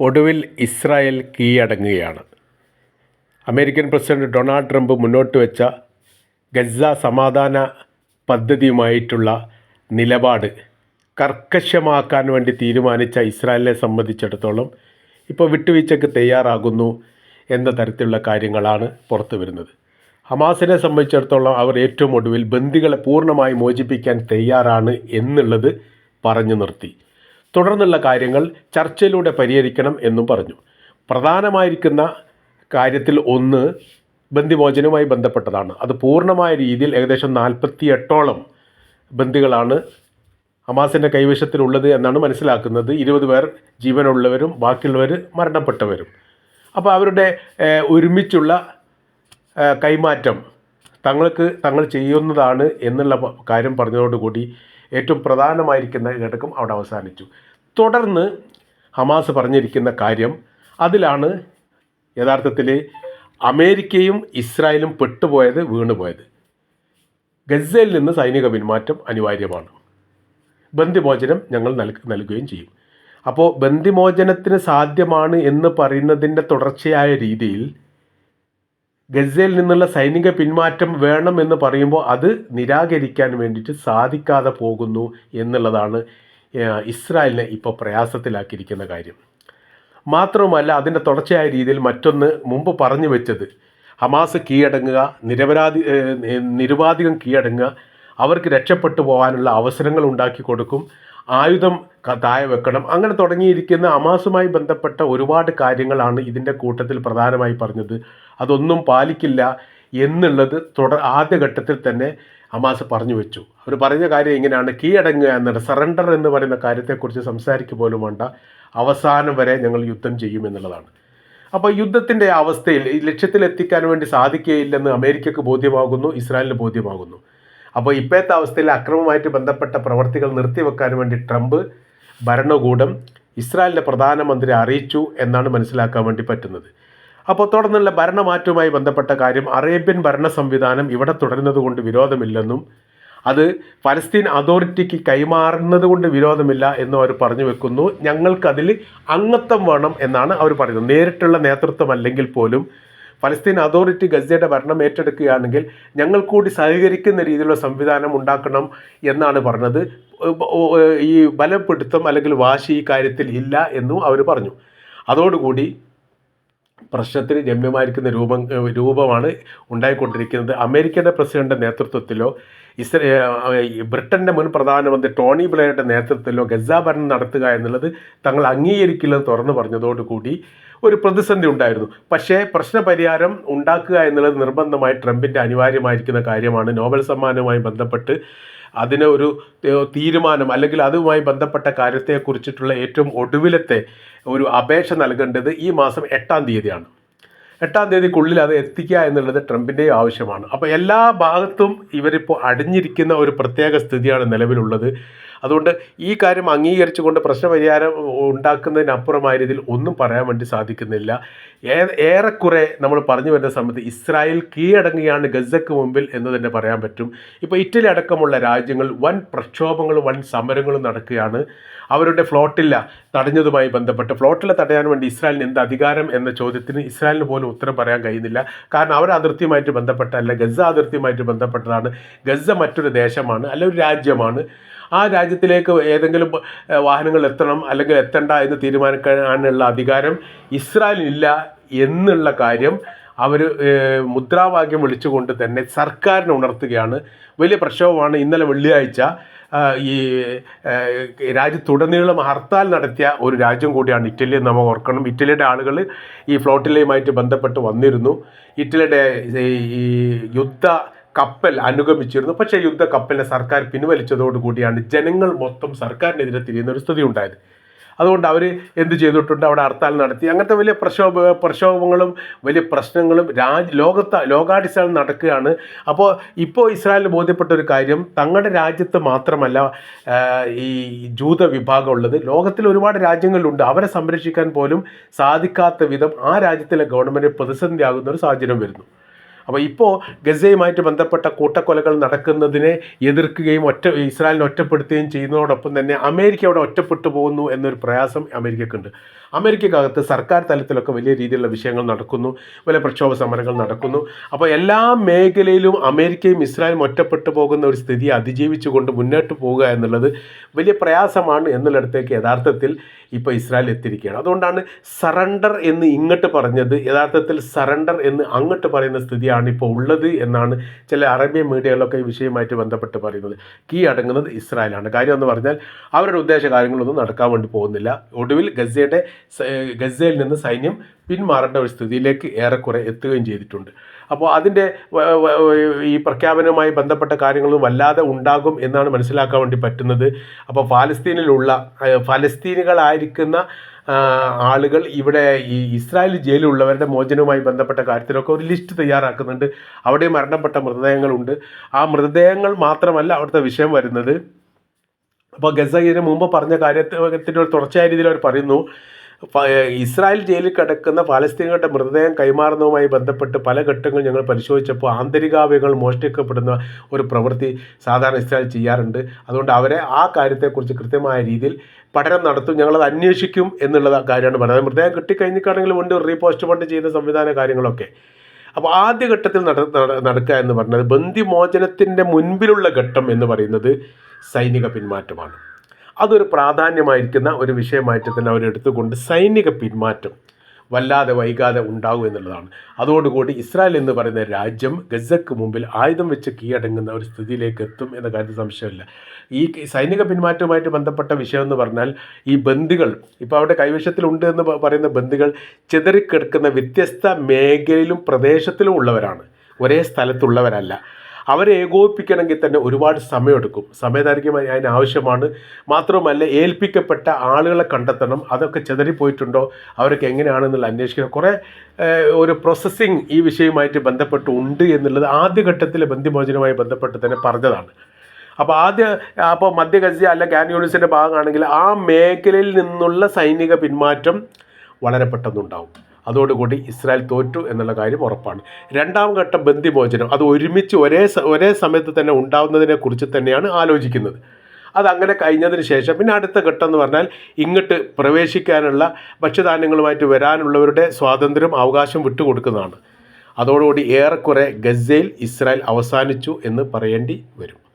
ഒടുവിൽ ഇസ്രായേൽ കീഴടങ്ങുകയാണ്. American president Donald Trump മുന്നോട്ട് വെച്ച ഗസ സമാധാന പദ്ധതിയുമായിട്ടുള്ള നിലപാട് കർക്കശമാക്കാൻ വേണ്ടി തീരുമാനിച്ച ഇസ്രായേലിനെ സംബന്ധിച്ചിടത്തോളം ഇപ്പോൾ വിട്ടുവീഴ്ചയ്ക്ക് തയ്യാറാകുന്നു എന്ന തരത്തിലുള്ള കാര്യങ്ങളാണ് പുറത്തു വരുന്നത്. ഹമാസിനെ സംബന്ധിച്ചിടത്തോളം അവർ ഏറ്റവും ഒടുവിൽ ബന്ദികളെ പൂർണമായി മോചിപ്പിക്കാൻ തയ്യാറാണ് എന്നുള്ളത് പറഞ്ഞു നിർത്തി. തുടർന്നുള്ള കാര്യങ്ങൾ ചർച്ചയിലൂടെ പരിഹരിക്കണം എന്നും പറഞ്ഞു. പ്രധാനമായിരിക്കുന്ന കാര്യത്തിൽ ഒന്ന് ബന്ദിമോചനവുമായി ബന്ധപ്പെട്ടതാണ്. അത് പൂർണമായ രീതിയിൽ ഏകദേശം നാൽപ്പത്തി എട്ടോളം ബന്ദികളാണ് ഹമാസിന്റെ കൈവശത്തിലുള്ളത് എന്നാണ് മനസ്സിലാക്കുന്നത്. ഇരുപത് പേർ ജീവനുള്ളവരും ബാക്കിയുള്ളവർ മരണപ്പെട്ടവരും. അപ്പോൾ അവരുടെ ഒരുമിച്ചുള്ള കൈമാറ്റം തങ്ങൾക്ക് തങ്ങൾ ചെയ്യുന്നതാണ് എന്നുള്ള കാര്യം പറഞ്ഞതോടുകൂടി ഏറ്റവും പ്രധാനമായിരിക്കുന്ന ഘടകം അവിടെ അവസാനിച്ചു. തുടർന്ന് ഹമാസ് പറഞ്ഞിരിക്കുന്ന കാര്യം അതിലാണ് യഥാർത്ഥത്തിൽ അമേരിക്കയും ഇസ്രായേലും പെട്ടുപോയത് വീണുപോയത്. ഗസയിൽ നിന്ന് സൈനിക പിന്മാറ്റം അനിവാര്യമാണ്. ബന്ധിമോചനം ഞങ്ങൾ നൽക നൽകുകയും ചെയ്യും. അപ്പോൾ ബന്ധിമോചനത്തിന് സാധ്യമാണ് എന്ന് പറയുന്നതിന്റെ തുടർച്ചയായ രീതിയിൽ ഗസയിൽ നിന്നുള്ള സൈനിക പിന്മാറ്റം വേണം എന്ന് പറയുമ്പോൾ അത് നിരാകരിക്കാൻ വേണ്ടിയിട്ട് സാധിക്കാതെ പോകുന്നു എന്നുള്ളതാണ് ഇസ്രായേലിനെ ഇപ്പോൾ പ്രയാസത്തിലാക്കിയിരിക്കുന്ന കാര്യം. മാത്രവുമല്ല അതിന്റെ തുടർച്ചയായ രീതിയിൽ മറ്റൊന്ന് മുമ്പ് പറഞ്ഞു വെച്ചത് ഹമാസ് കീഴടങ്ങുക നിരപരാധി നിരുപാധികം കീഴടങ്ങുക അവർക്ക് രക്ഷപ്പെട്ടു പോകാനുള്ള അവസരങ്ങൾ ഉണ്ടാക്കി കൊടുക്കും ആയുധം താഴെ വെക്കണം. അങ്ങനെ തുടങ്ങിയിരിക്കുന്ന അമാസുമായി ബന്ധപ്പെട്ട ഒരുപാട് കാര്യങ്ങളാണ് ഇതിന്റെ കൂട്ടത്തിൽ പ്രധാനമായി പറഞ്ഞത്. അതൊന്നും പാലിക്കില്ല എന്നുള്ളത് തുടർ ആദ്യഘട്ടത്തിൽ തന്നെ അമാസ് പറഞ്ഞു വെച്ചു. അവർ പറഞ്ഞ കാര്യം ഇങ്ങനെയാണ്. കീഴടങ്ങുക എന്നുള്ള സറണ്ടർ എന്ന് പറയുന്ന കാര്യത്തെക്കുറിച്ച് സംസാരിക്കുക പോലും വേണ്ട. അവസാനം വരെ ഞങ്ങൾ യുദ്ധം ചെയ്യും എന്നുള്ളതാണ്. അപ്പോൾ യുദ്ധത്തിന്റെ അവസ്ഥയിൽ ഈ ലക്ഷ്യത്തിലെത്തിക്കാൻ വേണ്ടി സാധിക്കുകയില്ലെന്ന് അമേരിക്കക്ക് ബോധ്യമാകുന്നു ഇസ്രായേലിന് ബോധ്യമാകുന്നു. അപ്പോൾ ഇപ്പോഴത്തെ അവസ്ഥയിൽ അക്രമമായിട്ട് ബന്ധപ്പെട്ട പ്രവർത്തികൾ നിർത്തിവെക്കാൻ വേണ്ടി ട്രംപ് ഭരണകൂടം ഇസ്രായേലിന്റെ പ്രധാനമന്ത്രി അറിയിച്ചു എന്നാണ് മനസ്സിലാക്കാൻ വേണ്ടി പറ്റുന്നത്. അപ്പോൾ തുടർന്നുള്ള ഭരണമാറ്റവുമായി ബന്ധപ്പെട്ട കാര്യം അറേബ്യൻ ഭരണ സംവിധാനം ഇവിടെ തുടരുന്നത് കൊണ്ട് വിരോധമില്ലെന്നും അത് ഫലസ്തീൻ അതോറിറ്റിക്ക് കൈമാറുന്നത് കൊണ്ട് വിരോധമില്ല എന്നും അവർ പറഞ്ഞു വെക്കുന്നു. ഞങ്ങൾക്കതിൽ അംഗത്വം വേണം എന്നാണ് അവർ പറയുന്നത്. നേരിട്ടുള്ള നേതൃത്വം അല്ലെങ്കിൽ പോലും ഫലസ്തീൻ അതോറിറ്റി ഗസയുടെ ഭരണം ഏറ്റെടുക്കുകയാണെങ്കിൽ ഞങ്ങൾ കൂടി സഹകരിക്കുന്ന രീതിയിലുള്ള സംവിധാനം ഉണ്ടാക്കണം എന്നാണ് പറഞ്ഞത്. ഈ ബലപ്പെടുത്തം അല്ലെങ്കിൽ വാശി ഈ കാര്യത്തിൽ ഇല്ല എന്നും അവർ പറഞ്ഞു. അതോടുകൂടി പ്രശ്നത്തിന് രമ്യമായിരിക്കുന്ന രൂപം രൂപമാണ് ഉണ്ടായിക്കൊണ്ടിരിക്കുന്നത്. അമേരിക്കയുടെ പ്രസിഡന്റ് നേതൃത്വത്തിലോ ഇസ്രേ ബ്രിട്ടന്റെ മുൻ പ്രധാനമന്ത്രി ടോണി ബ്ലെയറുടെ നേതൃത്വത്തിലോ ഗസ ഭരണം നടത്തുക എന്നുള്ളത് തങ്ങൾ അംഗീകരിക്കില്ലെന്ന് തുറന്നു പറഞ്ഞതോടുകൂടി ഒരു പ്രതിസന്ധി ഉണ്ടായിരുന്നു. പക്ഷേ പ്രശ്നപരിഹാരം ഉണ്ടാക്കുക എന്നുള്ളത് നിർബന്ധമായി ട്രംപിന്റെ അനിവാര്യമായിരിക്കുന്ന കാര്യമാണ്. നോബൽ സമ്മാനവുമായി ബന്ധപ്പെട്ട് അതിന് ഒരു തീരുമാനം അല്ലെങ്കിൽ അതുമായി ബന്ധപ്പെട്ട കാര്യത്തെക്കുറിച്ചിട്ടുള്ള ഏറ്റവും ഒടുവിലത്തെ ഒരു അപേക്ഷ നൽകേണ്ടത് ഈ മാസം എട്ടാം തീയതിയാണ്. എട്ടാം തീയതിക്കുള്ളിൽ അത് എത്തിക്കുക എന്നുള്ളത് ട്രംപിന്റെയും ആവശ്യമാണ്. അപ്പോൾ എല്ലാ ഭാഗത്തും ഇവരിപ്പോൾ അടിഞ്ഞിരിക്കുന്ന ഒരു പ്രത്യേക സ്ഥിതിയാണ് നിലവിലുള്ളത്. അതുകൊണ്ട് ഈ കാര്യം അംഗീകരിച്ചുകൊണ്ട് പ്രശ്നപരിഹാരം ഉണ്ടാക്കുന്നതിനപ്പുറമായ രീതിയിൽ ഒന്നും പറയാൻ വേണ്ടി സാധിക്കുന്നില്ല. ഏറെക്കുറെ നമ്മൾ പറഞ്ഞു വരുന്ന സമയത്ത് ഇസ്രായേൽ കീഴടങ്ങുകയാണ് ഗസക്ക് മുമ്പിൽ എന്ന് തന്നെ പറയാൻ പറ്റും. ഇപ്പോൾ ഇറ്റലി അടക്കമുള്ള രാജ്യങ്ങൾ വൻ പ്രക്ഷോഭങ്ങളും വൻ സമരങ്ങളും നടക്കുകയാണ്. അവരുടെ ഫ്ലോട്ടില്ല തടഞ്ഞതുമായി ബന്ധപ്പെട്ട്. ഫ്ലോട്ടില്ല തടയാൻ വേണ്ടി ഇസ്രായേലിന് എന്ത് അധികാരം എന്ന ചോദ്യത്തിന് ഇസ്രായേലിന് പോലും ഉത്തരം പറയാൻ കഴിയുന്നില്ല. കാരണം അവർ അതിർത്തിയുമായിട്ട് ബന്ധപ്പെട്ടല്ല ഗസ അതിർത്തിയുമായിട്ട് ബന്ധപ്പെട്ടതാണ്. ഗസ മറ്റൊരു ദേശമാണ് അല്ല ഒരു രാജ്യമാണ്. ആ രാജ്യത്തിലേക്ക് ഏതെങ്കിലും വാഹനങ്ങൾ എത്തണം അല്ലെങ്കിൽ എത്തണ്ട എന്ന് തീരുമാനിക്കാനുള്ള അധികാരം ഇസ്രായേലിനില്ല എന്നുള്ള കാര്യം അവർ മുദ്രാവാക്യം വിളിച്ചുകൊണ്ട് തന്നെ സർക്കാരിനെ ഉണർത്തുകയാണ്. വലിയ പ്രക്ഷോഭമാണ്. ഇന്നലെ വെള്ളിയാഴ്ച ഈ രാജ്യത്തുടനീളം ഹർത്താൽ നടത്തിയ ഒരു രാജ്യം കൂടിയാണ് ഇറ്റലി നമ്മൾ ഓർക്കണം. ഇറ്റലിയുടെ ആളുകൾ ഈ ഫ്ലോട്ടിലയുമായിട്ട് ബന്ധപ്പെട്ട് വന്നിരുന്നു. ഇറ്റലിയുടെ ഈ യുദ്ധ കപ്പൽ അനുഗമിച്ചിരുന്നു. പക്ഷേ യുദ്ധ കപ്പലിനെ സർക്കാർ പിൻവലിച്ചതോടുകൂടിയാണ് ജനങ്ങൾ മൊത്തം സർക്കാരിനെതിരെ തിരിയുന്ന ഒരു സ്ഥിതി ഉണ്ടായത് അതുകൊണ്ട് അവർ എന്ത് ചെയ്തിട്ടുണ്ട്? അവിടെ ഹർത്താൽ നടത്തി. അങ്ങനത്തെ വലിയ പ്രക്ഷോഭ പ്രക്ഷോഭങ്ങളും വലിയ പ്രശ്നങ്ങളും രാജ് ലോകത്ത് ലോകാടിസ്ഥാനം നടക്കുകയാണ്. അപ്പോൾ ഇപ്പോൾ ഇസ്രായേലിന് ബോധ്യപ്പെട്ട ഒരു കാര്യം തങ്ങളുടെ രാജ്യത്ത് മാത്രമല്ല ഈ ജൂത വിഭാഗം ഉള്ളത്. ലോകത്തിൽ ഒരുപാട് രാജ്യങ്ങളുണ്ട് അവരെ സംരക്ഷിക്കാൻ പോലും സാധിക്കാത്ത വിധം ആ രാജ്യത്തിലെ ഗവൺമെന്റ് പ്രതിസന്ധിയാകുന്ന ഒരു സാഹചര്യം വരുന്നു. അപ്പോൾ ഇപ്പോൾ ഗസയുമായിട്ട് ബന്ധപ്പെട്ട കൂട്ടക്കൊലകൾ നടക്കുന്നതിനെ എതിർക്കുകയും ഒറ്റ ഇസ്രായേലിനെ ഒറ്റപ്പെടുത്തുകയും ചെയ്യുന്നതോടൊപ്പം തന്നെ അമേരിക്ക അവിടെ ഒറ്റപ്പെട്ടു പോകുന്നു എന്നൊരു പ്രയാസം അമേരിക്കക്കുണ്ട്. അമേരിക്കക്കകത്ത് സർക്കാർ തലത്തിലൊക്കെ വലിയ രീതിയിലുള്ള വിഷയങ്ങൾ നടക്കുന്നു വലിയ പ്രക്ഷോഭ സമരങ്ങൾ നടക്കുന്നു. അപ്പോൾ എല്ലാ മേഖലയിലും അമേരിക്കയും ഇസ്രായേലും ഒറ്റപ്പെട്ടു പോകുന്ന ഒരു സ്ഥിതി അതിജീവിച്ചുകൊണ്ട് മുന്നോട്ട് പോവുക എന്നുള്ളത് വലിയ പ്രയാസമാണ് എന്നുള്ളിടത്തേക്ക് യഥാർത്ഥത്തിൽ ഇപ്പോൾ ഇസ്രായേൽ എത്തിയിരിക്കുകയാണ്. അതുകൊണ്ടാണ് സറണ്ടർ എന്ന് ഇങ്ങോട്ട് പറഞ്ഞത് യഥാർത്ഥത്തിൽ സറണ്ടർ എന്ന് അങ്ങോട്ട് പറയുന്ന സ്ഥിതിയാണ് ഇപ്പോൾ ഉള്ളത് എന്നാണ് ചില അറേബ്യൻ മീഡിയകളൊക്കെ ഈ വിഷയവുമായിട്ട് ബന്ധപ്പെട്ട് പറയുന്നത്. കീ അടങ്ങുന്നത് ഇസ്രായേലാണ്. കാര്യം എന്ന് പറഞ്ഞാൽ അവരുടെ ഉദ്ദേശ കാര്യങ്ങളൊന്നും നടക്കാൻ വേണ്ടി പോകുന്നില്ല. ഒടുവിൽ ഗസയുടെ ഗസയിൽ നിന്ന് സൈന്യം പിന്മാറേണ്ട ഒരു സ്ഥിതിയിലേക്ക് ഏറെക്കുറെ എത്തുകയും ചെയ്തിട്ടുണ്ട്. അപ്പോൾ അതിന്റെ ഈ പ്രഖ്യാപനവുമായി ബന്ധപ്പെട്ട കാര്യങ്ങളും വല്ലാതെ ഉണ്ടാകും എന്നാണ് മനസ്സിലാക്കാൻ വേണ്ടി പറ്റുന്നത്. അപ്പോൾ ഫാലസ്തീനിലുള്ള ഫലസ്തീനുകളായിരിക്കുന്ന ആളുകൾ ഇവിടെ ഈ ഇസ്രായേൽ ജയിലിലുള്ളവരുടെ മോചനവുമായി ബന്ധപ്പെട്ട കാര്യത്തിലൊക്കെ ഒരു ലിസ്റ്റ് തയ്യാറാക്കുന്നുണ്ട്. അവിടെ മരണപ്പെട്ട മൃതദേഹങ്ങളുണ്ട്. ആ മൃതദേഹങ്ങൾ മാത്രമല്ല അവിടുത്തെ വിഷയം വരുന്നത്. അപ്പോൾ ഗസ മുമ്പ് പറഞ്ഞ കാര്യത്തിന്റെ ഒരു തുടർച്ചയായ രീതിയിൽ അവർ പറയുന്നു. ഇസ്രായേൽ ജയിലിൽ കിടക്കുന്ന പാലസ്തീനുകളുടെ മൃതദേഹം കൈമാറുന്നതുമായി ബന്ധപ്പെട്ട് പല ഘട്ടങ്ങൾ ഞങ്ങൾ പരിശോധിച്ചപ്പോൾ ആന്തരികാവയവങ്ങൾ മോഷ്ടിക്കപ്പെടുന്ന ഒരു പ്രവൃത്തി സാധാരണ ഇസ്രായേൽ ചെയ്യാറുണ്ട്. അതുകൊണ്ട് അവരെ ആ കാര്യത്തെക്കുറിച്ച് കൃത്യമായ രീതിയിൽ പഠനം നടത്തും ഞങ്ങളത് അന്വേഷിക്കും എന്നുള്ള കാര്യമാണ് പറയുന്നത് മൃതദേഹം കിട്ടിക്കഴിഞ്ഞിട്ടാണെങ്കിൽ ഉണ്ട് ഫണ്ട് ചെയ്യുന്ന സംവിധാന കാര്യങ്ങളൊക്കെ. അപ്പോൾ ആദ്യഘട്ടത്തിൽ നട നട- നടക്കുക എന്ന് പറഞ്ഞത് ബന്ദിമോചനത്തിന്റെ മുൻപിലുള്ള ഘട്ടം എന്ന് പറയുന്നത് സൈനിക പിന്മാറ്റമാണ്. അതൊരു പ്രാധാന്യമായിരിക്കുന്ന ഒരു വിഷയമായിട്ട് തന്നെ അവരെടുത്തുകൊണ്ട് സൈനിക പിന്മാറ്റം വല്ലാതെ വൈകാതെ ഉണ്ടാകും എന്നുള്ളതാണ്. അതോടുകൂടി ഇസ്രായേൽ എന്ന് പറയുന്ന രാജ്യം ഗസക്ക് മുമ്പിൽ ആയുധം വെച്ച് കീഴടങ്ങുന്ന ഒരു സ്ഥിതിയിലേക്ക് എത്തും എന്ന കാര്യത്തിൽ സംശയമില്ല. ഈ സൈനിക പിന്മാറ്റവുമായിട്ട് ബന്ധപ്പെട്ട വിഷയം എന്ന് പറഞ്ഞാൽ ഈ ബന്ദികൾ ഇപ്പോൾ അവിടെ കൈവശത്തിലുണ്ട് എന്ന് പറയുന്ന ബന്ദികൾ ചിതറിക്കിടക്കുന്ന വ്യത്യസ്ത മേഖലയിലും പ്രദേശത്തിലും ഉള്ളവരാണ്. ഒരേ സ്ഥലത്തുള്ളവരല്ല. അവരെ ഏകോപിപ്പിക്കണമെങ്കിൽ തന്നെ ഒരുപാട് സമയമെടുക്കും. സമയദൈർഘ്യം അതി- അതിന് ആവശ്യമാണ്. മാത്രമല്ല ഏൽപ്പിക്കപ്പെട്ട ആളുകളെ കണ്ടെത്തണം. അതൊക്കെ ചെതറിപ്പോയിട്ടുണ്ടോ അവരൊക്കെ എങ്ങനെയാണെന്നുള്ള അന്വേഷിക്കണം. കുറേ ഒരു പ്രോസസ്സിങ് ഈ വിഷയവുമായിട്ട് ബന്ധപ്പെട്ട് ഉണ്ട് എന്നുള്ളത് ആദ്യഘട്ടത്തിലെ ബന്ധിമോചനവുമായി ബന്ധപ്പെട്ട് തന്നെ പറഞ്ഞതാണ്. അപ്പോൾ ആദ്യ അപ്പോൾ മധ്യ അല്ല യൂണിസിന്റെ ഭാഗമാണെങ്കിൽ ആ മേഖലയിൽ നിന്നുള്ള സൈനിക പിന്മാറ്റം വളരെ പെട്ടെന്നുണ്ടാവും. അതോടുകൂടി ഇസ്രായേൽ തോറ്റു എന്നുള്ള കാര്യം ഉറപ്പാണ്. രണ്ടാം ഘട്ടം ബന്ദിമോചനം. അത് ഒരുമിച്ച് ഒരേ ഒരേ സമയത്ത് തന്നെ ഉണ്ടാവുന്നതിനെ കുറിച്ച് തന്നെയാണ് ആലോചിക്കുന്നത്. അതങ്ങനെ കഴിഞ്ഞതിന് ശേഷം പിന്നെ അടുത്ത ഘട്ടം എന്ന് പറഞ്ഞാൽ ഇങ്ങോട്ട് പ്രവേശിക്കാനുള്ള ഭക്ഷ്യധാന്യങ്ങളുമായിട്ട് വരാനുള്ളവരുടെ സ്വാതന്ത്ര്യം അവകാശം വിട്ടുകൊടുക്കുന്നതാണ്. അതോടുകൂടി ഏറെക്കുറെ ഗസയിൽ ഇസ്രായേൽ അവസാനിച്ചു എന്ന് പറയേണ്ടി വരും.